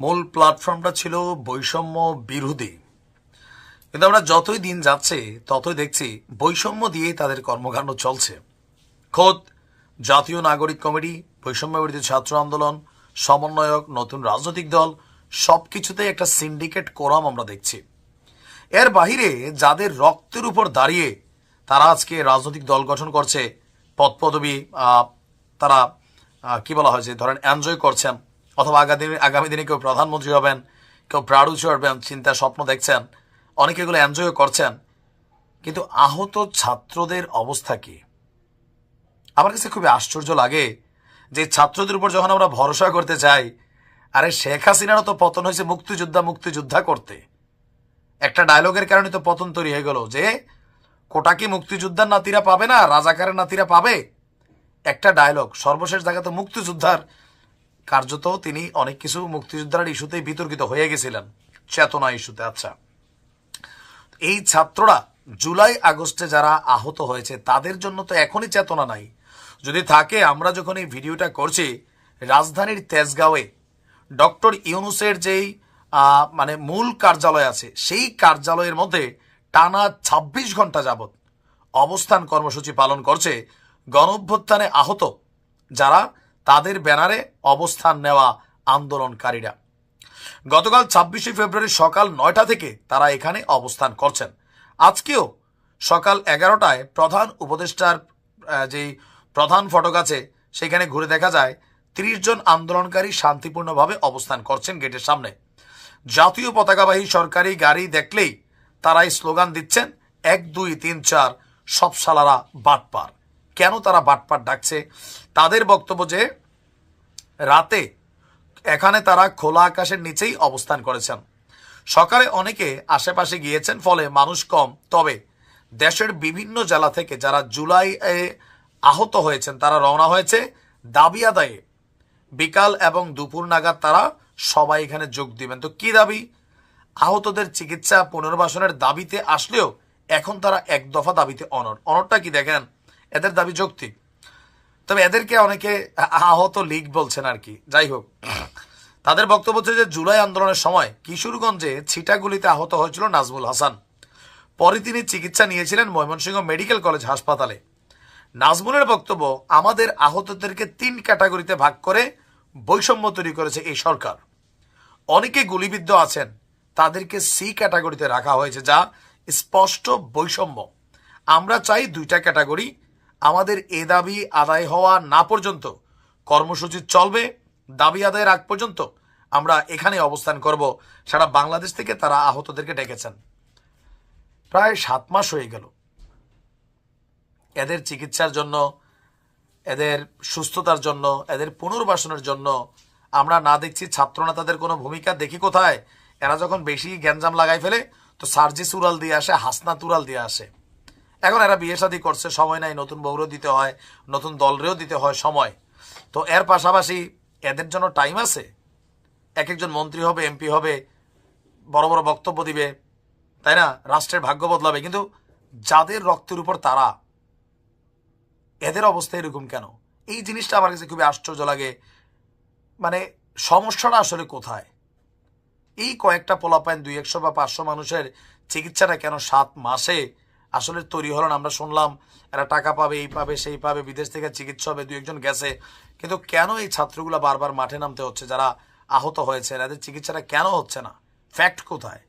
মূল প্ল্যাটফর্মটা ছিল বৈষম্য বিরোধী। কিন্তু আমরা যতই দিন যাচ্ছে, ততই দেখছি বৈষম্য দিয়েই তাদের কর্মকাণ্ড চলছে। খোদ জাতীয় নাগরিক কমিটি বৈষম্য বিরোধী ছাত্র আন্দোলন, সমন্বয়ক, নতুন রাজনৈতিক দল, সবকিছুতেই একটা সিন্ডিকেট কোরাম আমরা দেখছি। এর বাহিরে যাদের রক্তের উপর দাঁড়িয়ে তারা আজকে রাজনৈতিক দল গঠন করছে পদ পদবি তারা কি বলা হয় যে, ধরেন এনজয় করছেন অথবা আগামী আগামী দিনে কেউ প্রধানমন্ত্রী হবেন, কেউ প্রাড়ু চড়বেন চিন্তা স্বপ্ন দেখছেন, অনেকে এগুলো এনজয় করছেন। কিন্তু আহত ছাত্রদের অবস্থা কি? আমার কাছে খুবই আশ্চর্য লাগে যে ছাত্রদের উপর যখন আমরা ভরসা করতে চাই, আরে শেখ হাসিনারও তো পতন হয়েছে মুক্তিযোদ্ধা মুক্তিযোদ্ধা করতে। একটা ডায়লগের কারণে তো পতন তৈরি হয়ে গেল যে, কোটা কি মুক্তিযোদ্ধার নাতিরা পাবে না? রাজাকারের নাতিরা পাবে? একটা ডায়লগ সর্বশেষ জায়গা তো মুক্তিযোদ্ধার কার্যত তিনি অনেক কিছু মুক্তিযোদ্ধার ইস্যুতে বিতর্কিত হয়ে গেছিলেন, চেতনা ইস্যুতে। আচ্ছা এই ছাত্ররা জুলাই আগস্টে যারা আহত হয়েছে, তাদের জন্য তো এখনই চেতনা নাই। যদি থাকে, আমরা যখন এই ভিডিওটা করছি, রাজধানীর তেজগাঁওয়ে ডক্টর ইউনুসের যেই মানে মূল কার্যালয় আছে, সেই কার্যালয়ের মধ্যে টানা ২৬ ঘণ্টা যাবৎ অবস্থান কর্মসূচি পালন করছে গণঅভ্যুত্থানে আহত যারা তাদের ব্যানারে অবস্থান নেওয়া আন্দোলনকারীরা। গতকাল ছাব্বিশে ফেব্রুয়ারি সকাল নয়টা থেকে তারা এখানে অবস্থান করছেন। আজকেও সকাল এগারোটায় প্রধান উপদেষ্টার যেই প্রধান ফটক আছে, সেখানে ঘুরে দেখা যায়, ত্রিশ জন আন্দোলনকারী শান্তিপূর্ণভাবে অবস্থান করছেন গেটের সামনে। জাতীয় পতাকাবাহী সরকারি গাড়ি দেখলেই তারাই স্লোগান দিচ্ছেন, এক, দুই, তিন, চার সব সালারা বাটপার। কেন তারা বাটপার ডাকছে? তাদের বক্তব্য যে, রাতে এখানে তারা খোলা আকাশের নিচেই অবস্থান করেছেন। সকালে অনেকে আশেপাশে গিয়েছেন, ফলে মানুষ কম। তবে দেশের বিভিন্ন জেলা থেকে যারা জুলাই আহত হয়েছেন, তারা রওনা হয়েছে। দাবি আদায়ে বিকাল এবং দুপুর নাগাদ তারা সবাই এখানে যোগ দিবেন। তো কি দাবি? আহতদের চিকিৎসা পুনর্বাসনের দাবিতে আসলেও এখন তারা এক দফা দাবিতে অনর অনরটা কি দেখেন? এদের দাবি যৌক্তিক। তবে এদেরকে অনেকে আহত লীগ বলছেন আর কি। যাই হোক, তাদের বক্তব্য হচ্ছে যে জুলাই আন্দোলনের সময় কিশোরগঞ্জে ছিটাগুলিতে আহত হয়েছিল নাজমুল হাসান। পরে তিনি চিকিৎসা নিয়েছিলেন ময়মনসিংহ মেডিকেল কলেজ হাসপাতালে। নাজমুলের বক্তব্য, আমাদের আহতদেরকে তিন ক্যাটাগরিতে ভাগ করে বৈষম্য তৈরি করেছে এই সরকার। অনেকে গুলিবিদ্ধ আছেন, তাদেরকে সি ক্যাটাগরিতে রাখা হয়েছে যা স্পষ্ট বৈষম্য। আমরা চাই দুইটা ক্যাটাগরি আমাদের এ দাবি আদায় হওয়া না পর্যন্ত কর্মসূচি চলবে, দাবি আদায়ের আগ পর্যন্ত আমরা এখানে অবস্থান করব। সারা বাংলাদেশ থেকে তারা আহতদেরকে ডেকেছেন। প্রায় সাত মাস হয়ে গেল। এদের চিকিৎসার জন্য, এদের সুস্থতার জন্য, এদের পুনর্বাসনের জন্য আমরা না দেখছি ছাত্রনেতাদের কোনো ভূমিকা। দেখি কোথায়? এরা যখন বেশি গ্যাঞ্জাম লাগাই ফেলে, তো সার্জিস উড়াল দিয়ে আসে হাসনা তুরাল দিয়ে আসে। এখন এরা বিয়ে শাদী করছে, সময় নাই, নতুন বউরেও দিতে হয়, নতুন দলরেও দিতে হয় সময়। তো এর পাশাপাশি এদের জন্য টাইম আছে। এক একজন মন্ত্রী হবে এমপি হবে, বড় বড় বক্তব্য দিবে, তাই না? রাষ্ট্রের ভাগ্য বদলাবে। কিন্তু যাদের রক্তের উপর তারা, এদের অবস্থা এরকম কেন? এই জিনিসটা আমার কাছে খুবই আশ্চর্য লাগে। মানে সমস্যাটা আসলে কোথায়? এই কয়েকটা পোলাপাইন দুই একশো বা পাঁচশো মানুষের চিকিৎসাটা কেন সাত মাসে আসলে তৈরি হলো না। আমরা শুনলাম, এরা টাকা পাবে, এই পাবে, সেই পাবে, বিদেশ থেকে চিকিৎসা হবে, দু একজন গেছে। কিন্তু কেন এই ছাত্রগুলো বারবার মাঠে নামতে হচ্ছে, যারা আহত হয়েছে? এদের চিকিৎসাটা কেন হচ্ছে না? ফ্যাক্ট কোথায়?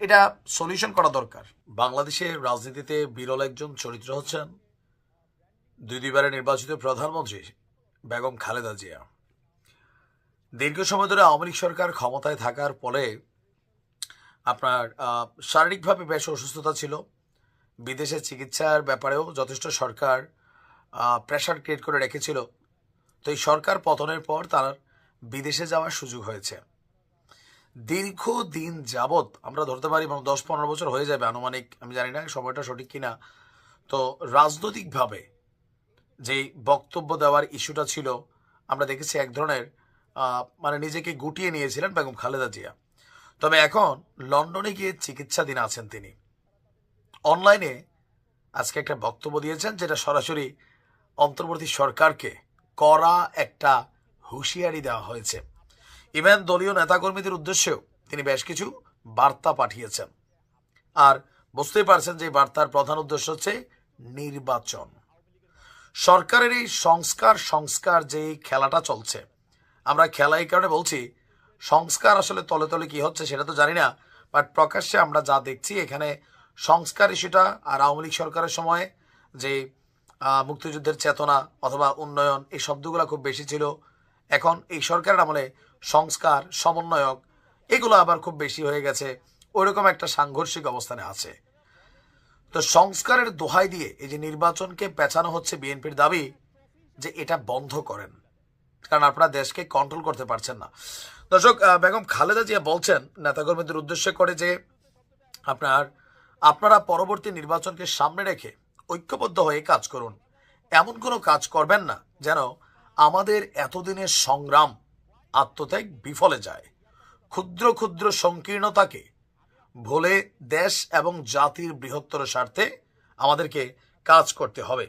এটা সলিউশন করা দরকার। বাংলাদেশের রাজনীতিতে বিরল একজন চরিত্র হচ্ছেন দুই দুইবারে নির্বাচিত প্রধানমন্ত্রী বেগম খালেদা জিয়া। দীর্ঘ সময় ধরে আওয়ামী লীগ সরকার ক্ষমতায় থাকার ফলে আপনার শারীরিকভাবে বেশ অসুস্থতা ছিল। বিদেশে চিকিৎসার ব্যাপারেও যথেষ্ট সরকার প্রেশার ক্রিয়েট করে রেখেছিল। তো এই সরকার পতনের পর তার বিদেশে যাওয়ার সুযোগ হয়েছে। দীর্ঘ দিন যাবৎ আমরা ধরতে পারি মানে দশ পনেরো বছর হয়ে যাবে আনুমানিক, আমি জানি না সময়টা সঠিক কিনা, তো রাজনৈতিকভাবে যেই বক্তব্য দেওয়ার ইস্যুটা ছিল, আমরা দেখেছি এক ধরনের মানে নিজেকে গুটিয়ে নিয়েছিলেন বেগম খালেদা জিয়া। তবে এখন লন্ডনে গিয়ে চিকিৎসাধীন আছেন তিনি। অনলাইনে আজকে একটা বক্তব্য দিয়েছেন যেটা সরাসরি অন্তর্বর্তী সরকারকে কড়া একটা হুঁশিয়ারি দেওয়া হয়েছে। ইভেন দলীয় নেতাকর্মীদের উদ্দেশ্যেও তিনি বেশ কিছু বার্তা পাঠিয়েছেন। আর বুঝতেই পারছেন যে বার্তার প্রধান উদ্দেশ্য হচ্ছে নির্বাচন। সরকারের এই সংস্কার সংস্কার যে খেলাটা চলছে, আমরা খেলা এই কারণে বলছি সংস্কার আসলে তলে তলে কি হচ্ছে সেটা তো জানি না বাট প্রকাশ্যে আমরা যা দেখছি এখানে সংস্কার ইস্যুটা আর আওয়ামী লীগ সরকারের সময় যে মুক্তিযুদ্ধের চেতনা অথবা উন্নয়ন এই শব্দগুলো খুব বেশি ছিল, এখন এই সরকারের আমলে সংস্কার, সমন্বয়ক এগুলো আবার খুব বেশি হয়ে গেছে, ওইরকম একটা সাংঘর্ষিক অবস্থানে আছে। তো সংস্কারের দোহাই দিয়ে এই যে নির্বাচনকে পেছানো হচ্ছে বিএনপির দাবি যে এটা বন্ধ করেন। কারণ আপনারা দেশকে কন্ট্রোল করতে পারছেন না। দর্শক বেগম খালেদা জিয়া বলছেন, নেতাকর্মীদের উদ্দেশ্য করে যে আপনার, আপনারা পরবর্তী নির্বাচনকে সামনে রেখে ঐক্যবদ্ধ হয়ে কাজ করুন। এমন কোনো কাজ করবেন না যেন আমাদের এতদিনের সংগ্রাম আত্মত্যাগ বিফলে যায়। ক্ষুদ্র ক্ষুদ্র সংকীর্ণতাকে ভুলে দেশ এবং জাতির বৃহত্তর স্বার্থে আমাদেরকে কাজ করতে হবে।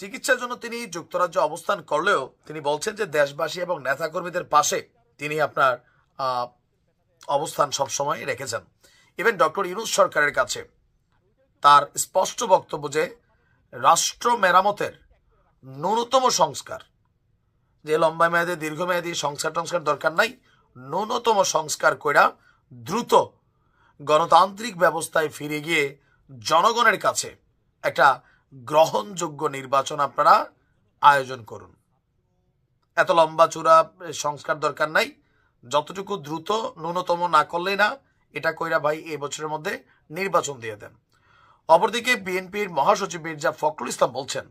চিকিৎসার জন্য তিনি যুক্তরাজ্যে অবস্থান করলেও তিনি বলছেন যে দেশবাসী এবং নেতাকর্মীদের পাশে তিনি আপনার অবস্থান সবসময় রেখেছেন। ইভেন ডক্টর ইউনুস সরকারের কাছে তার স্পষ্ট বক্তব্য যে রাষ্ট্র মেরামতের ন্যূনতম সংস্কার, যে লম্বা মেয়াদে দীর্ঘমেয়াদী সংস্কার টংস্কার দরকার নাই, ন্যূনতম সংস্কার কইরা দ্রুত গণতান্ত্রিক ব্যবস্থায় ফিরে গিয়ে জনগণের কাছে একটা গ্রহণযোগ্য নির্বাচন আপনারা আয়োজন করুন। এত লম্বা চূড়া সংস্কার দরকার নাই। যতটুকু দ্রুত, ন্যূনতম না করলেই না, এটা কইরা ভাই এই বছরের মধ্যে নির্বাচন দিয়ে দেন। অপরদিকে বিএনপির মহাসচিব মির্জা ফখরুল ইসলাম বলছেন,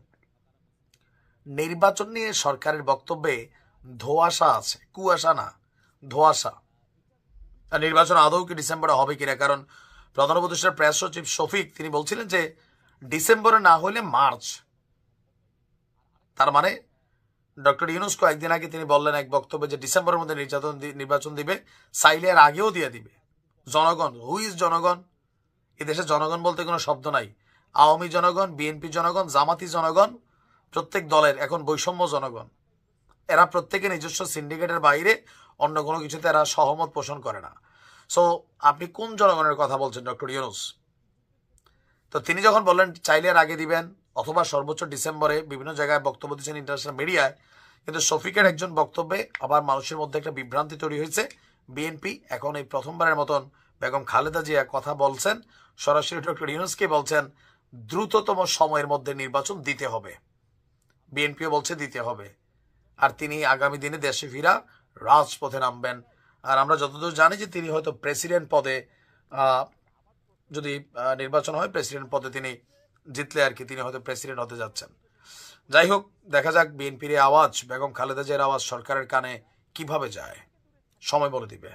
নির্বাচন নিয়ে সরকারের বক্তব্যে ধোয়াশা আছে, কুয়াশা না, ধোয়াশা। নির্বাচন আদৌ কি ডিসেম্বরে হবে কিনা? কারণ প্রধান উপদেষ্টার প্রেস সচিব শফিক, তিনি বলছিলেন যে ডিসেম্বরে না হলে মার্চ। তার মানে ডক্টর ইউনুস কয়েকদিন আগে তিনি বললেন এক বক্তব্যে যে ডিসেম্বরের মধ্যে নির্যাতন নির্বাচন দিবে চাইলে আগেও দিয়ে দিবে। জনগণ হু ইজ জনগণ? এদেশে জনগণ বলতে কোনো শব্দ নাই। আওয়ামী জনগণ, বিএনপি জনগণ, জামাতি জনগণ, প্রত্যেক দলের এখন বৈষম্য জনগণ। এরা প্রত্যেকে নিজস্ব সিন্ডিকেটের বাইরে অন্য কোনো কিছুতে এরা সহমত পোষণ করে না। সো আপনি কোন জনগণের কথা বলছেন, ডক্টর ইউনুস? তো তিনি যখন বললেন, চাইলে এর আগে দিবেন, অথবা সর্বোচ্চ ডিসেম্বরে বিভিন্ন জায়গায় বক্তব্য দিচ্ছেন ইন্টারন্যাশনাল মিডিয়ায় কিন্তু শফিকের একজন বক্তব্যে আবার মানুষের মধ্যে একটা বিভ্রান্তি তৈরি হয়েছে। বিএনপি এখন এই প্রথমবারের মতন বেগম খালেদা জিয়া কথা বলছেন। সরাসরি ডক্টর ইউনুসকে বলছেন, দ্রুততম সময়ের মধ্যে নির্বাচন দিতে হবে। বিএনপিও বলছে, দিতে হবে। আর তিনি আগামী দিনে দেশে ফিরা রাজপথে নামবেন। আর আমরা যতদূর জানি যে তিনি হয়তো প্রেসিডেন্ট পদে যদি নির্বাচন হয় প্রেসিডেন্ট পদে তিনি জিতলে আর কি, তিনি হয়তো প্রেসিডেন্ট হতে যাচ্ছেন। যাই হোক, দেখা যাক বিএনপির আওয়াজ, বেগম খালেদা জিয়ার আওয়াজ সরকারের কানে কীভাবে যায়। সময় বলে দিবে।